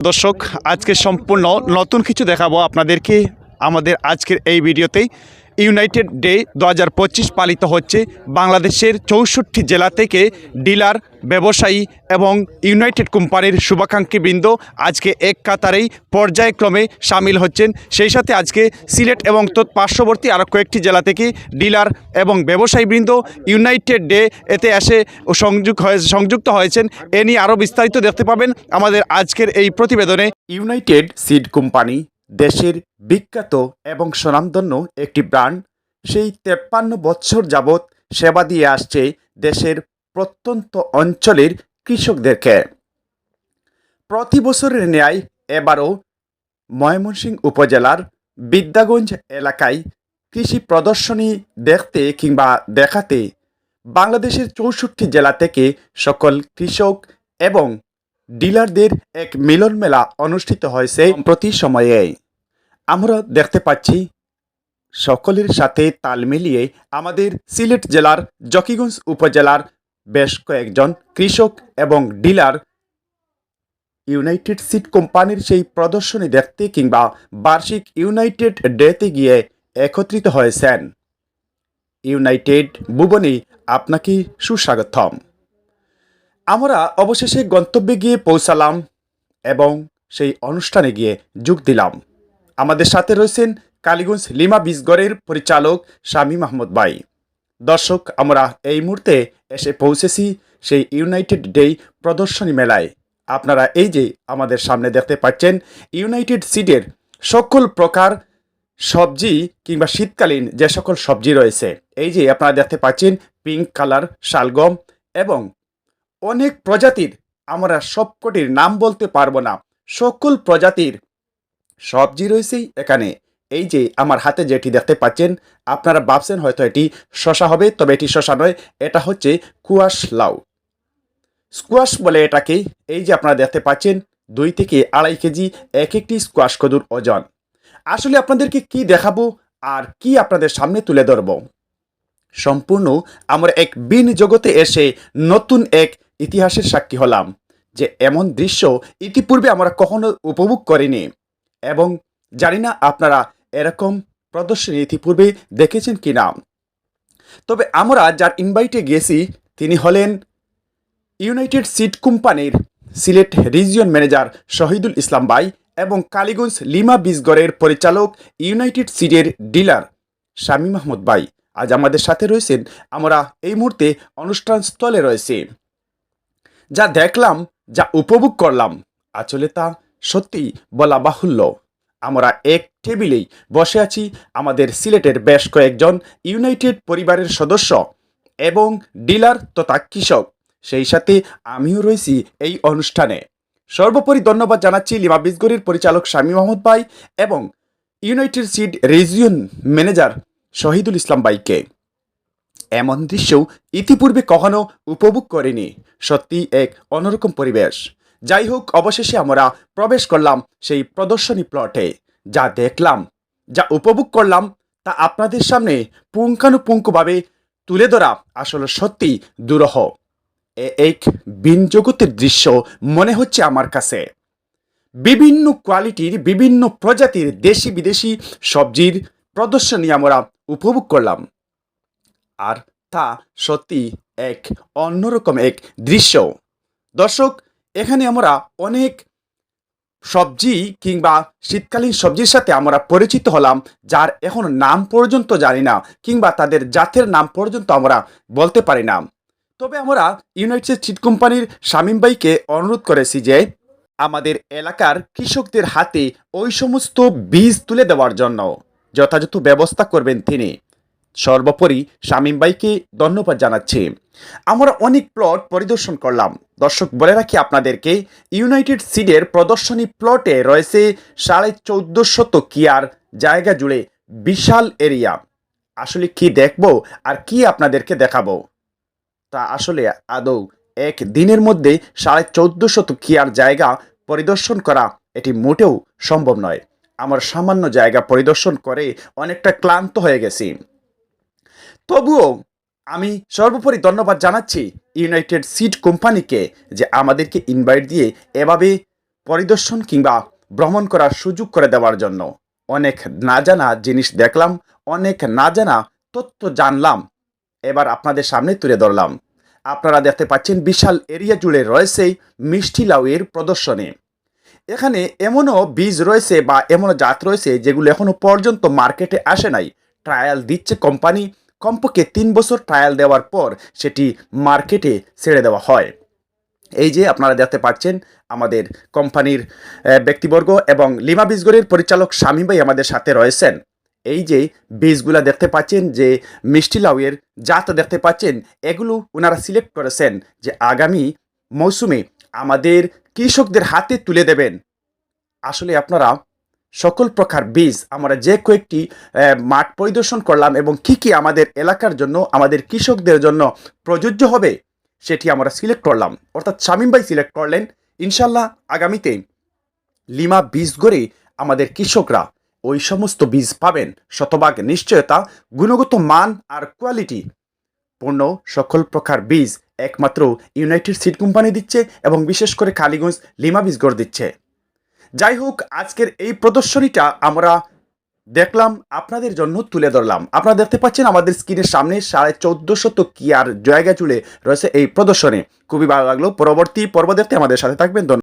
দর্শক আজকে সম্পূর্ণ নতুন কিছু দেখাবো আপনাদেরকে আমাদের আজকের এই ভিডিওতেই। ইউনাইটেড ডে দু হাজার পঁচিশ পালিত হচ্ছে বাংলাদেশের চৌষট্টি জেলা থেকে ডিলার, ব্যবসায়ী এবং ইউনাইটেড কোম্পানির শুভাকাঙ্ক্ষীবৃন্দ আজকে এক কাতারেই পর্যায়ক্রমে সামিল হচ্ছেন। সেই সাথে আজকে সিলেট এবং পার্শ্ববর্তী আরও কয়েকটি জেলা থেকে ডিলার এবং ব্যবসায়ীবৃন্দ ইউনাইটেড ডে এতে এসে সংযুক্ত হয়ে, সংযুক্ত হয়েছেন। এ নিয়ে আরও বিস্তারিত দেখতে পাবেন আমাদের আজকের এই প্রতিবেদনে। ইউনাইটেড সিড কোম্পানি দেশের বিখ্যাত এবং স্বনামধন্য একটি ব্র্যান্ড, সেই তেপ্পান্ন বছর যাবৎ সেবা দিয়ে আসছে দেশের প্রত্যন্ত অঞ্চলের কৃষকদেরকে। প্রতি বছরের ন্যায় এবারও ময়মনসিংহ উপজেলার বিদ্যাগঞ্জ এলাকায় কৃষি প্রদর্শনী দেখতে কিংবা দেখাতে বাংলাদেশের চৌষট্টি জেলা থেকে সকল কৃষক এবং ডিলারদের এক মিলন মেলা অনুষ্ঠিত হয়েছে প্রতি সময়ে। আমরা দেখতে পাচ্ছি, সকলের সাথে তাল মিলিয়ে আমাদের সিলেট জেলার জকিগঞ্জ উপজেলার বেশ কয়েকজন কৃষক এবং ডিলার ইউনাইটেড সিড কোম্পানির সেই প্রদর্শনী দেখতে কিংবা বার্ষিক ইউনাইটেড ডেতে গিয়ে একত্রিত হয়েছেন। ইউনাইটেড ভুবনে আপনাকে সুস্বাগতম। আমরা অবশেষে গন্তব্যে গিয়ে পৌঁছালাম এবং সেই অনুষ্ঠানে গিয়ে যোগ দিলাম। আমাদের সাথে রয়েছেন কালীগঞ্জ লিমা বীজগড়ের পরিচালক স্বামী মাহমুদ ভাই। দর্শক, আমরা এই মুহূর্তে এসে পৌঁছেছি সেই ইউনাইটেড ডে প্রদর্শনী মেলায়। আপনারা এই যে আমাদের সামনে দেখতে পাচ্ছেন, ইউনাইটেড সিডের সকল প্রকার সবজি কিংবা শীতকালীন যে সকল সবজি রয়েছে, এই যে আপনারা দেখতে পাচ্ছেন, পিঙ্ক কালার, শালগম এবং অনেক প্রজাতির, আমরা সবকটির নাম বলতে পারব না। সকল প্রজাতির সবজি রয়েছেই এখানে। এই যে আমার হাতে যেটি দেখতে পাচ্ছেন, আপনারা ভাবছেন হয়তো এটি শশা হবে, তবে এটি শশা নয়, এটা হচ্ছে কুয়াশ লাউ। স্কোয়াশ বলে এটাকে, এই যে আপনারা দেখতে পাচ্ছেন, দুই থেকে আড়াই কেজি এক একটি স্কোয়াশ কদুর ওজন। আসলে আপনাদেরকে কি দেখাবো আর কি আপনাদের সামনে তুলে ধরবো? সম্পূর্ণ আমরা এক বিন জগতে এসে নতুন এক ইতিহাসের সাক্ষী হলাম যে এমন দৃশ্য ইতিপূর্বে আমরা কখনো উপভোগ করিনি। এবং জানি না আপনারা এরকম প্রদর্শনী ইতিপূর্বে দেখেছেন কি না তবে আমরা যার ইনভাইটে গেছি, তিনি হলেন ইউনাইটেড সিড কোম্পানির সিলেট রিজিয়ন ম্যানেজার শহীদুল ইসলাম বাই এবং কালীগঞ্জ লিমা বীজগড়ের পরিচালক ইউনাইটেড সিডের ডিলার শামী মাহমুদ বাই আজ আমাদের সাথে রয়েছেন আমরা এই মুহূর্তে অনুষ্ঠান স্থলে রয়েছে। যা দেখলাম, যা উপভোগ করলাম, আসলে তা সত্যি বলা বাহুল্য। আমরা এক টেবিলেই বসে আছি আমাদের সিলেটের বেশ কয়েকজন ইউনাইটেড পরিবারের সদস্য এবং ডিলার তথা কৃষক। সেই সাথে আমিও রয়েছি এই অনুষ্ঠানে। সর্বোপরি ধন্যবাদ জানাচ্ছি লিমা বিজগরির পরিচালক স্বামী মোহাম্মদ ভাই এবং United Seed region manager Shahidul Islam বাইকে। এমন দৃশ্য ইতিপূর্বে কখনো উপভোগ করিনি। সত্যি এক অন্যরকম পরিবেশ। যাই হোক, অবশেষে আমরা প্রবেশ করলাম সেই প্রদর্শনী প্লটে। যা দেখলাম, যা উপভোগ করলাম, তা আপনাদের সামনে পুঙ্খানুপুঙ্খভাবে তুলে ধরা আসলে সত্যি দুরহ। এ এক বিন জগতের দৃশ্য মনে হচ্ছে আমার কাছে। বিভিন্ন কোয়ালিটির, বিভিন্ন প্রজাতির দেশি বিদেশি সবজির প্রদর্শনী আমরা উপভোগ করলাম। আর তা সত্যি এক অন্যরকম এক দৃশ্য। দর্শক, এখানে আমরা অনেক সবজি কিংবা শীতকালীন সবজির সাথে আমরা পরিচিত হলাম, যার এখন নাম পর্যন্ত জানি না কিংবা তাদের জাতের নাম পর্যন্ত আমরা বলতে পারি না। তবে আমরা ইউনাইটেড সিড কোম্পানির শামীম ভাইকে অনুরোধ করেছি যে, আমাদের এলাকার কৃষকদের হাতে ওই সমস্ত বীজ তুলে দেওয়ার জন্য। যথাযথ ব্যবস্থা করবেন তিনি। সর্বোপরি শামীম ভাইকে ধন্যবাদ জানাচ্ছি। আমরা অনেক প্লট পরিদর্শন করলাম। দর্শক, বলে রাখি আপনাদেরকে, ইউনাইটেড সিডের প্রদর্শনী প্লটে রয়েছে সাড়ে চৌদ্দশত কিয়ার জায়গা জুড়ে বিশাল এরিয়া। আসলে কি দেখব আর কি আপনাদেরকে দেখাবো? তা আসলে আদৌ এক দিনের মধ্যে সাড়ে চৌদ্দশত কিয়ার জায়গা পরিদর্শন করা এটি মোটেও সম্ভব নয়। আমার সামান্য জায়গা পরিদর্শন করে অনেকটা ক্লান্ত হয়ে গেছি। তবুও আমি সর্বোপরি ধন্যবাদ জানাচ্ছি ইউনাইটেড সিড কোম্পানিকে যে আমাদেরকে ইনভাইট দিয়ে এভাবে পরিদর্শন কিংবা ভ্রমণ করার সুযোগ করে দেওয়ার জন্য অনেক না জানা জিনিস দেখলাম, অনেক না জানা তথ্য জানলাম। এবার আপনাদের সামনে তুলে ধরলাম। আপনারা দেখতে পাচ্ছেন বিশাল এরিয়া জুড়ে রয়েছে মিষ্টি লাউয়ের প্রদর্শনী। এখানে এমনও বীজ রয়েছে বা এমনও জাত রয়েছে যেগুলো এখনও পর্যন্ত মার্কেটে আসে নাই। ট্রায়াল দিচ্ছে কোম্পানি, কমপক্ষে তিন বছর ট্রায়াল দেওয়ার পর সেটি মার্কেটে ছেড়ে দেওয়া হয়। এই যে আপনারা দেখতে পাচ্ছেন, আমাদের কোম্পানির ব্যক্তিবর্গ এবং লিমা বীজগড়ের পরিচালক স্বামী ভাই আমাদের সাথে রয়েছেন। এই যে বীজগুলা দেখতে পাচ্ছেন, যে মিষ্টি লাউয়ের জাত দেখতে পাচ্ছেন, এগুলো ওনারা সিলেক্ট করেছেন যে আগামী মৌসুমে আমাদের কৃষকদের হাতে তুলে দেবেন। আসলে আপনারা সকল প্রকার বীজ, আমরা যে কয়েকটি মাঠ পরিদর্শন করলাম এবং কি কি আমাদের এলাকার জন্য, আমাদের কৃষকদের জন্য প্রযোজ্য হবে, সেটি আমরা সিলেক্ট করলাম। অর্থাৎ শামীম ভাই সিলেক্ট করলেন। ইনশাল্লাহ আগামীতে লিমা বীজ গড়ে আমাদের কৃষকরা ওই সমস্ত বীজ পাবেন। শতভাগ নিশ্চয়তা, গুণগত মান আর কোয়ালিটি পূর্ণ সকল প্রকার বীজ একমাত্র ইউনাইটেড সিড কোম্পানি দিচ্ছে এবং বিশেষ করে কালীগঞ্জ লিমা বীজ গড় দিচ্ছে। যাই হোক, আজকের এই প্রদর্শনীটা আমরা দেখলাম, আপনাদের জন্য তুলে ধরলাম। আপনারা দেখতে পাচ্ছেন আমাদের স্ক্রিনের সামনে সাড়ে চোদ্দশত কিয়ার জায়গা জুড়ে রয়েছে এই প্রদর্শনী। খুবই ভালো লাগল। পরবর্তী পর্ব দেখতে আমাদের সাথে থাকবেন। ধন্যবাদ।